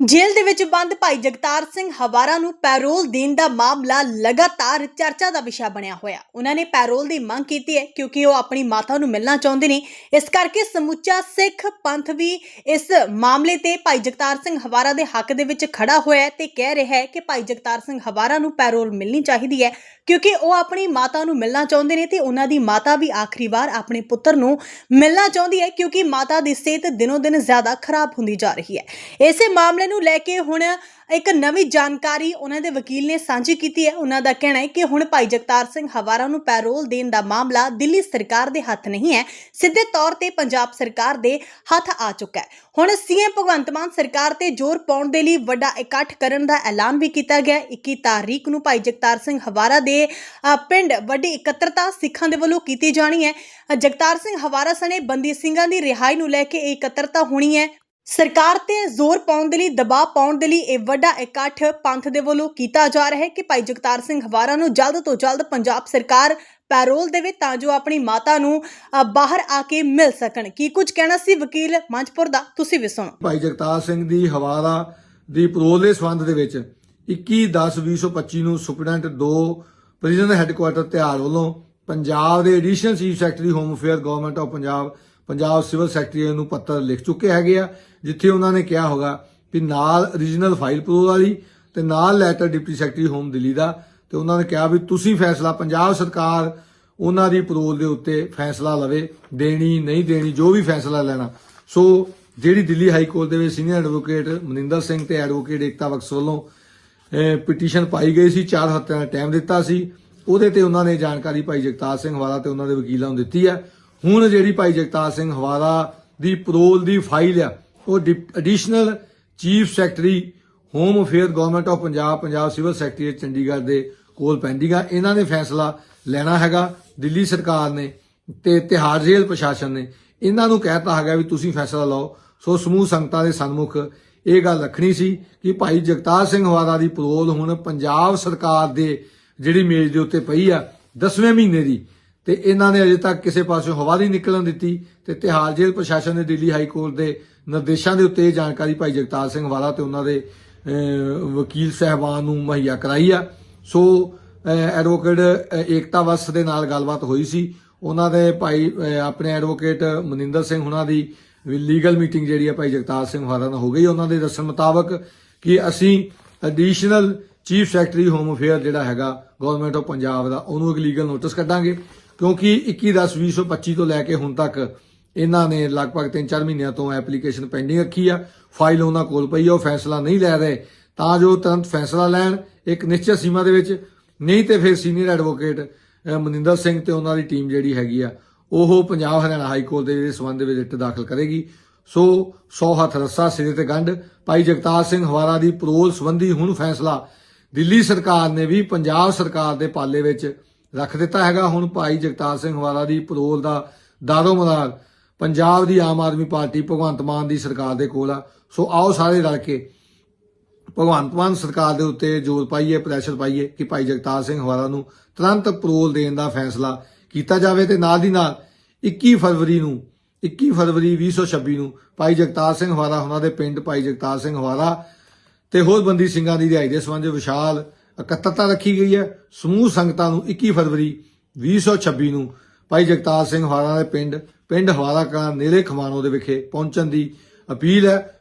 ਜੇਲ੍ਹ ਦੇ ਵਿੱਚ ਬੰਦ ਭਾਈ ਜਗਤਾਰ ਸਿੰਘ ਹਵਾਰਾ ਨੂੰ ਪੈਰੋਲ ਦੇਣ ਦਾ ਮਾਮਲਾ ਲਗਾਤਾਰ ਚਰਚਾ ਦਾ ਵਿਸ਼ਾ ਬਣਿਆ ਹੋਇਆ। ਉਹਨਾਂ ਨੇ ਪੈਰੋਲ ਦੀ ਮੰਗ ਕੀਤੀ ਹੈ ਕਿਉਂਕਿ ਉਹ ਆਪਣੀ ਮਾਤਾ ਨੂੰ ਮਿਲਣਾ ਚਾਹੁੰਦੇ ਨੇ। ਇਸ ਕਰਕੇ ਸਮੁੱਚਾ ਸਿੱਖ ਪੰਥ ਵੀ ਇਸ ਮਾਮਲੇ ਤੇ ਭਾਈ ਜਗਤਾਰ ਸਿੰਘ ਹਵਾਰਾ ਦੇ ਹੱਕ ਦੇ ਵਿੱਚ ਖੜਾ ਹੋਇਆ ਹੈ ਤੇ ਕਹਿ ਰਿਹਾ ਹੈ ਕਿ ਭਾਈ ਜਗਤਾਰ ਸਿੰਘ ਹਵਾਰਾ ਨੂੰ ਪੈਰੋਲ ਮਿਲਣੀ ਚਾਹੀਦੀ ਹੈ ਕਿਉਂਕਿ ਉਹ ਆਪਣੀ ਮਾਤਾ ਨੂੰ ਮਿਲਣਾ ਚਾਹੁੰਦੇ ਨੇ ਤੇ ਉਹਨਾਂ ਦੀ ਮਾਤਾ ਵੀ ਆਖਰੀ ਵਾਰ ਆਪਣੇ ਪੁੱਤਰ ਨੂੰ ਮਿਲਣਾ ਚਾਹੁੰਦੀ ਹੈ ਕਿਉਂਕਿ ਮਾਤਾ ਦੀ ਸਿਹਤ ਦਿਨੋ ਦਿਨ ਜ਼ਿਆਦਾ ਖਰਾਬ ਹੁੰਦੀ ਜਾ ਰਹੀ ਹੈ। ਇਸੇ ਮਾਮਲੇ ਨੂੰ ਲੈ ਕੇ ਹੁਣ ਇੱਕ ਨਵੀਂ ਜਾਣਕਾਰੀ ਉਹਨਾਂ ਦੇ ਵਕੀਲ ਨੇ ਸਾਂਝੀ ਕੀਤੀ ਹੈ। ਉਹਨਾਂ ਦਾ ਕਹਿਣਾ ਹੈ ਕਿ ਹੁਣ ਭਾਈ ਜਗਤਾਰ ਸਿੰਘ ਹਵਾਰਾ ਨੂੰ ਪੈਰੋਲ ਦੇਣ ਦਾ ਮਾਮਲਾ ਦਿੱਲੀ ਸਰਕਾਰ ਦੇ ਹੱਥ ਨਹੀਂ ਹੈ। ਸਿੱਧੇ ਤੌਰ ਤੇ ਪੰਜਾਬ ਸਰਕਾਰ ਦੇ ਹੱਥ ਆ ਚੁੱਕਾ ਹੈ। ਹੁਣ ਸੀਐਮ ਭਗਵੰਤ ਮਾਨ ਸਰਕਾਰ ਤੇ ਜ਼ੋਰ ਪਾਉਣ ਦੇ ਲਈ ਵੱਡਾ ਇਕੱਠ ਕਰਨ ਦਾ ਐਲਾਨ ਵੀ ਕੀਤਾ ਗਿਆ ਹੈ। 21 ਤਾਰੀਖ ਨੂੰ ਭਾਈ ਜਗਤਾਰ ਸਿੰਘ ਹਵਾਰਾ ਦੇ ਪਿੰਡ ਵੱਡੀ ਇਕੱਤਰਤਾ ਸਿੱਖਾਂ ਦੇ ਵੱਲੋਂ ਕੀਤੀ ਜਾਣੀ ਹੈ। ਜਗਤਾਰ ਸਿੰਘ ਹਵਾਰਾ ਸਣੇ ਬੰਦੀ ਸਿੰਘਾਂ ਦੀ ਰਿਹਾਈ ਨੂੰ ਲੈ ਕੇ ਇਹ ਇਕੱਤਰਤਾ ਹੋਣੀ ਹੈ। ਸਰਕਾਰ ਤੇ ਜ਼ੋਰ ਪਾਉਣ ਦੇ ਲਈ ਦਬਾਅ ਪਾਉਣ ਦੇ ਲਈ ਇਹ ਵੱਡਾ ਇਕੱਠ ਪੰਥ ਦੇ ਵੱਲੋਂ ਕੀਤਾ ਜਾ ਰਿਹਾ ਹੈ ਕਿ ਭਾਈ ਜਗਤਾਰ ਸਿੰਘ ਹਵਾਰਾ ਨੂੰ ਜਲਦ ਤੋਂ ਜਲਦ ਪੰਜਾਬ ਸਰਕਾਰ ਪੈਰੋਲ ਦੇਵੇ ਤਾਂ ਜੋ ਆਪਣੀ ਮਾਤਾ ਨੂੰ ਅ, ਬਾਹਰ ਆ ਕੇ ਮਿਲ ਸਕਣ। ਕੀ ਕੁਝ ਕਹਿਣਾ ਸੀ ਵਕੀਲ ਮੰਚਪੁਰ ਦਾ? ਤੁਸੀਂ ਵੀ ਸੁਣੋ। ਭਾਈ ਜਗਤਾਰ ਸਿੰਘ ਦੀ ਹਵਾਲਾ ਦੀ ਪਰੋਲ ਦੇ ਸੰਬੰਧ ਦੇ ਵਿੱਚ 21/10/2025 ਨੂੰ ਸੁਪਰਡੈਂਟ 2 ਪ੍ਰਿਜ਼ਨ ਹੈੱਡਕੁਆਰਟਰ ਤਿਹਾੜ ਵੱਲੋਂ ਪੰਜਾਬ ਦੇ additional chief secretary home affair government of Punjab Punjab civil secretary ਨੂੰ ਪੱਤਰ ਲਿਖ ਚੁੱਕੇ ਹੈਗੇ ਆ, ਜਿੱਥੇ ਉਹਨਾਂ ਨੇ ਕਿਹਾ ਹੋਗਾ ਕਿ ਨਾਲ origignal ਫਾਈਲ ਪਰੋਲ ਵਾਲੀ ਤੇ ਨਾਲ letter deputy secretary home Delhi ਦਾ, ਤੇ ਉਹਨਾਂ ਨੇ ਕਿਹਾ ਵੀ ਤੁਸੀਂ ਫੈਸਲਾ ਪੰਜਾਬ ਸਰਕਾਰ ਉਹਨਾਂ ਦੀ ਪਰੋਲ ਦੇ ਉੱਤੇ ਫੈਸਲਾ ਲਵੇ, ਦੇਣੀ, ਨਹੀਂ ਦੇਣੀ, ਜੋ ਵੀ ਫੈਸਲਾ ਲੈਣਾ। ਸੋ ਜਿਹੜੀ ਦਿੱਲੀ ਹਾਈ ਕੋਰਟ ਦੇ ਵਿੱਚ ਸੀਨੀਅਰ ਐਡਵੋਕੇਟ ਮਨਿੰਦਰ ਸਿੰਘ ਤੇ ਐਡਵੋਕੇਟ ਏਕਤਾ ਬਖਸ਼ ਵੱਲੋਂ ਪਟੀਸ਼ਨ ਪਾਈ ਗਈ ਸੀ 4 ਹਫ਼ਤਿਆਂ ਦਾ ਟਾਈਮ ਦਿੱਤਾ ਸੀ, ਉਹਦੇ ਤੇ ਉਹਨਾਂ ਨੇ ਜਾਣਕਾਰੀ ਭਾਈ ਜਗਤਾਰ ਸਿੰਘ ਵਾਲਾ ਤੇ ਉਹਨਾਂ ਦੇ ਵਕੀਲਾਂ ਨੂੰ ਦਿੱਤੀ ਹੈ। ਹੁਣ ਜਿਹੜੀ ਭਾਈ ਜਗਤਾਰ ਸਿੰਘ ਹਵਾਲਾ ਦੀ ਪਰੋਲ ਦੀ ਫਾਈਲ ਆ, ਉਹ additional chief secretary home affair government of Punjab Punjab civil secretary Chandigarh ਦੇ ਕੋਲ ਪੈਂਡਿੰਗ ਆ ਇਹਨਾਂ ਨੇ ਫੈਸਲਾ ਲੈਣਾ ਹੈਗਾ, ਦਿੱਲੀ ਸਰਕਾਰ ਨੇ ਤੇ ਤਿਹਾੜ ਜੇਲ੍ਹ ਪ੍ਰਸ਼ਾਸਨ ਨੇ। ਇਹਨਾਂ ਨੂੰ ਕਹਿਤਾ ਹੈਗਾ ਵੀ ਤੁਸੀਂ ਫੈਸਲਾ ਲਓ। ਸੋ ਸਮੂਹ ਸੰਗਤਾਂ ਦੇ ਸਨਮੁਖ ਇਹ ਗੱਲ ਰੱਖਣੀ ਸੀ ਕਿ ਭਾਈ ਜਗਤਾਰ ਸਿੰਘ ਹਵਾਰਾ ਦੀ ਪਰੋਲ ਹੁਣ ਪੰਜਾਬ ਸਰਕਾਰ ਦੇ ਜਿਹੜੀ ਮੇਜ਼ ਦੇ ਉੱਤੇ ਪਈ ਆ 10ਵੇਂ ਮਹੀਨੇ ਦੀ ਤੇ ਇਹਨਾਂ ਨੇ ਅਜੇ ਤੱਕ ਕਿਸੇ ਪਾਸੋਂ ਹਵਾ ਨਹੀਂ ਨਿਕਲਣ ਦਿੱਤੀ ਤੇ ਤਿਹਾੜ ਜੇਲ੍ਹ ਪ੍ਰਸ਼ਾਸਨ ਨੇ ਦਿੱਲੀ ਹਾਈ ਕੋਰਟ ਦੇ ਨਿਰਦੇਸ਼ਾਂ ਦੇ ਉੱਤੇ ਇਹ ਜਾਣਕਾਰੀ ਭਾਈ ਜਗਤਾਰ ਸਿੰਘ ਵਾਲਾ ਤੇ ਉਹਨਾਂ ਦੇ ਵਕੀਲ ਸਹਿਬਾਨ ਨੂੰ ਮੁਹੱਈਆ ਕਰਾਈ ਆ। ਸੋ ਐਡਵੋਕੇਟ ਏਕਤਾ ਵਸ ਦੇ ਨਾਲ ਗੱਲਬਾਤ ਹੋਈ ਸੀ। ਉਹਨਾਂ ਦੇ ਭਾਈ ਆਪਣੇ ਐਡਵੋਕੇਟ ਮਨਿੰਦਰ ਸਿੰਘ ਹੁਣਾਂ ਦੀ ਲੀਗਲ ਮੀਟਿੰਗ ਜਿਹੜੀ ਆ ਭਾਈ ਜਗਤਾਰ ਸਿੰਘ ਵਾਲਾ ਨਾਲ ਹੋ ਗਈ। ਉਹਨਾਂ ਦੇ ਦੱਸਣ ਮੁਤਾਬਕ ਕਿ ਅਸੀਂ additional chief secretary home affair ਜਿਹੜਾ ਹੈਗਾ ਗਵਰਨਮੈਂਟ ਆਫ ਪੰਜਾਬ ਦਾ, ਉਹਨੂੰ ਇੱਕ ਲੀਗਲ ਨੋਟਿਸ ਕੱਢਾਂਗੇ। ਕਿਉਂਕਿ 21/10/2025 ਤੋਂ ਲੈ ਕੇ ਹੁਣ ਤੱਕ ਇਹਨਾਂ ਨੇ ਲਗਭਗ 3-4 ਮਹੀਨਿਆਂ ਤੋਂ ਐਪਲੀਕੇਸ਼ਨ ਪੈਂਡਿੰਗ ਰੱਖੀ ਆ, ਫਾਈਲ ਉਹਨਾਂ ਕੋਲ ਪਈ ਆ, ਉਹ ਫੈਸਲਾ ਨਹੀਂ ਲੈ ਰਹੇ। ਤਾਂ ਜੋ ਤੁਰੰਤ ਫੈਸਲਾ ਲੈਣ, ਇੱਕ ਨਿਸ਼ਚਿਤ ਸੀਮਾ ਦੇ ਵਿੱਚ, ਨਹੀਂ ਤੇ ਫਿਰ ਸੀਨੀਅਰ ਐਡਵੋਕੇਟ ਮਨਿੰਦਰ ਸਿੰਘ ਤੇ ਉਹਨਾਂ ਦੀ ਟੀਮ ਜਿਹੜੀ ਹੈਗੀ ਆ, ਉਹ ਪੰਜਾਬ ਹਰਿਆਣਾ ਹਾਈ ਕੋਰਟ ਦੇ ਜਿਹੜੇ ਸਬੰਧ ਵਿੱਚ ਰਿਟ ਦਾਖਲ ਕਰੇਗੀ। ਸੋ 100 ਹੱਥ ਰੱਸਾ, ਸਿਰੇ ਤੇ ਗੰਢ। ਭਾਈ ਜਗਤਾਰ ਸਿੰਘ ਹਵਾਰਾ ਦੀ ਪਰੋਲ ਸੰਬੰਧੀ ਹੁਣ ਫੈਸਲਾ ਦਿੱਲੀ ਸਰਕਾਰ ਨੇ ਵੀ ਪੰਜਾਬ ਸਰਕਾਰ ਦੇ ਪਾਲੇ ਵਿੱਚ ਰੱਖ ਦਿੱਤਾ ਹੈਗਾ। ਹੁਣ ਭਾਈ ਜਗਤਾਰ ਸਿੰਘ ਹਵਾਰਾ ਦੀ ਪਰੋਲ ਦਾ ਦਾਰੋ ਮਦਾਰ ਪੰਜਾਬ ਦੀ ਆਮ ਆਦਮੀ ਪਾਰਟੀ ਭਗਵੰਤ ਮਾਨ ਦੀ ਸਰਕਾਰ ਦੇ ਕੋਲ ਆ। ਸੋ ਆਓ ਸਾਰੇ ਰਲ ਕੇ ਭਗਵੰਤ ਮਾਨ ਸਰਕਾਰ ਦੇ ਉੱਤੇ ਜ਼ੋਰ ਪਾਈਏ ਪ੍ਰੈਸ਼ਰ ਪਾਈਏ ਕਿ ਭਾਈ ਜਗਤਾਰ ਸਿੰਘ ਹਵਾਲਾ ਨੂੰ ਤੁਰੰਤ ਪਰੋਲ ਦੇਣ ਦਾ ਫੈਸਲਾ ਕੀਤਾ ਜਾਵੇ ਤੇ ਨਾਲ ਦੀ ਨਾਲ 21 ਫਰਵਰੀ ਨੂੰ 21 ਫਰਵਰੀ 2026 ਨੂੰ ਭਾਈ ਜਗਤਾਰ ਸਿੰਘ ਹਵਾਲਾ ਉਹਨਾਂ ਦੇ ਪਿੰਡ ਭਾਈ ਜਗਤਾਰ ਸਿੰਘ ਹਵਾਲਾ ਤੇ ਹੋਰ ਬੰਦੀ ਸਿੰਘਾਂ ਦੀ ਰਿਹਾਈ ਦੇ ਸੰਬੰਧ ਵਿਸ਼ਾਲ ਇਕੱਤਰਤਾ ਰੱਖੀ ਗਈ ਹੈ। ਸਮੂਹ ਸੰਗਤਾਂ ਨੂੰ 21 ਫਰਵਰੀ 2026 ਨੂੰ ਭਾਈ ਜਗਤਾਰ ਸਿੰਘ ਹਵਾਲਾ ਦੇ ਪਿੰਡ ਪਿੰਡ ਹਵਾਰਾ ਕਲਾਂ ਨੇੜੇ ਖਮਾਣੋ ਦੇ ਵਿਖੇ ਪਹੁੰਚਣ ਦੀ ਅਪੀਲ ਹੈ।